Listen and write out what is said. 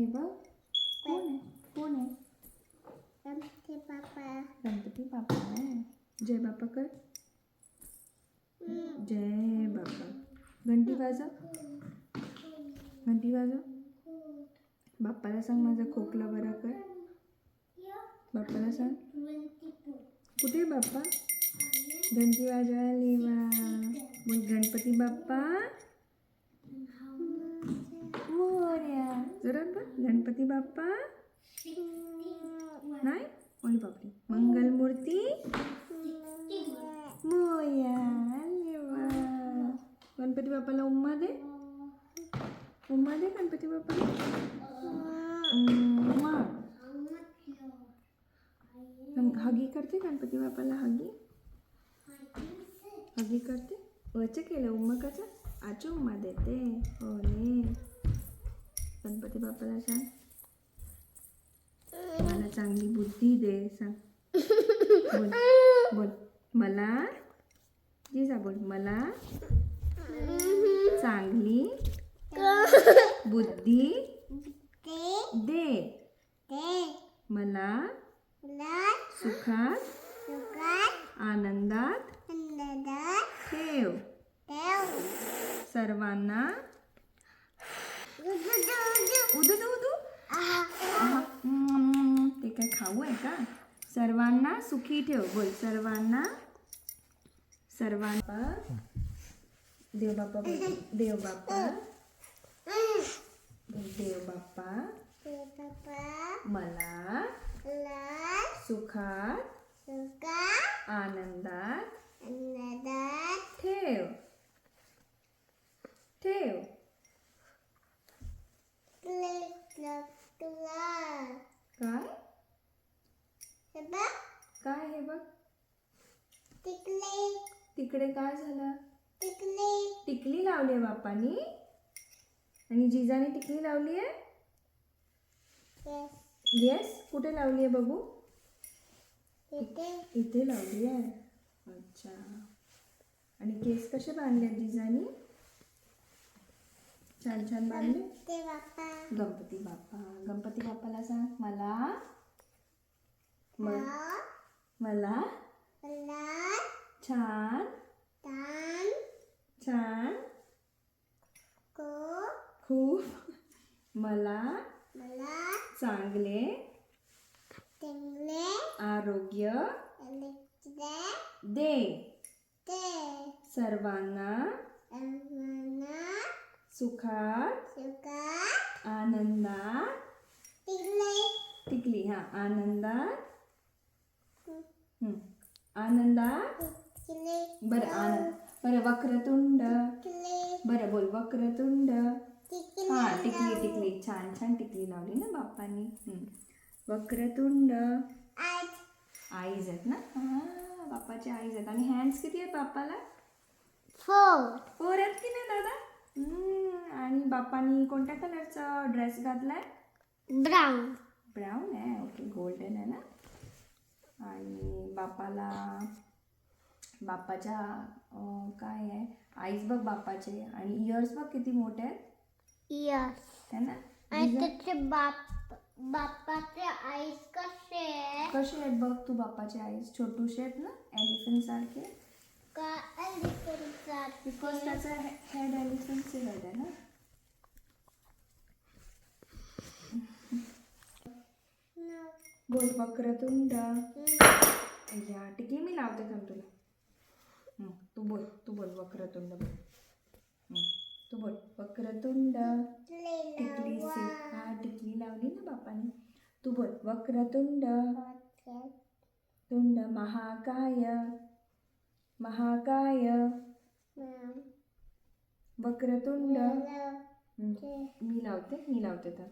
हे बघ कोण आहे कोण आहे गणपती बाप्पा गणपती बाप्पा आहे जय बाप्पा कर जय बाप्पा घंटी वाजव घंटी वाजव बाप्पाला सांग माझा खोकला बरा कर बाप्पाला सांग कुठे बाप्पा घंटी वा बोल गणपती बाप्पा गणपती बाप्पा? नाही? ओली बापरे. मंगलमूर्ती? मोया गणपती बाप्पाला उम्मा दे. उम्मा दे गणपती बाप्पाला. हगी करते गणपती बाप्पाला हगी. हगी करते. वच केलं उम्मा कसं आजची उम्मा देते. ओले. गणपती बाप्पाला सांग. मला चांगली बुद्धी दे सांग. बोल बोल. मला जिजा बोल. मला चांगली बुद्धी दे. मला सुखात आनंदात ठेव. सर्वांना खाऊ आहे का? सर्वांना सुखी ठेव. बोल सर्वांना? सर्वांना देव बाप्पा बोल. देव बाप्पा देव बाप्पा मला सुखात आनंदात ठेव. ठेव. काय? काय हे बघ? टिकले. तिकडे काय झालं? टिकले. टिकली लावली आहे बाप्पानी. आणि जिजाने टिकली लावली आहे? येस येस कुठे लावली आहे बघू? इथे. इथे लावली आहे. अच्छा. आणि केस कसे बांधले आहेत जिजानी? छान छान बांधले? गणपती बाप्पा. गणपती बाप्पाला सांग मला. मला छान छान को खूप मला मला चांगले आरोग्य दे. सर्वांना सुखात आनंदात टिकले टिकली हा आनंदात टिकले बरं आनंद. बरं वक्रतुंड. बरं बोल वक्रतुंड. हा टिकली टिकली. छान छान टिकली लावली ना बाप्पानी. वक्रतुंड. आईज. आहेत ना? हा बाप्पाचे आईज आहेत. आणि हँड्स किती आहेत बाप्पाला? फोर. फोर आहेत की नाही दादा? हम्म, आणि बाप्पानी कोणत्या कलरचा ड्रेस घातलाय? ब्राऊन. ब्राऊन आहे? ओके गोल्डन आहे ना? आणि बाप्पाला बाप्पाच्या अं, काय आहे? आईज बघ बाप्पाचे आणि इयर्स बघ किती मोठे आहेत. यस है ना? आणि त्याचे बाप बाप्पाचे आईस कसे कसे आहेत बघ तू बाप्पाचे आईज छोटूशे आहेत ना? एलिफंट सारखे. का? एलिफंट बिकॉज त्याचं हेड एलिफंटचे हेड आहे ना? बोल वक्रतुंड या टिकली मी लावते थांब तुला? तू बोल तू बोल वक्रतुंड बोल तू बोल वक्रतुंड टिकली से हा टिकली लावली ना बापाने. तू बोल वक्रतुंड तुंड. महाकाय महाकाय. वक्रतुंड मी लावते मी लावते तर.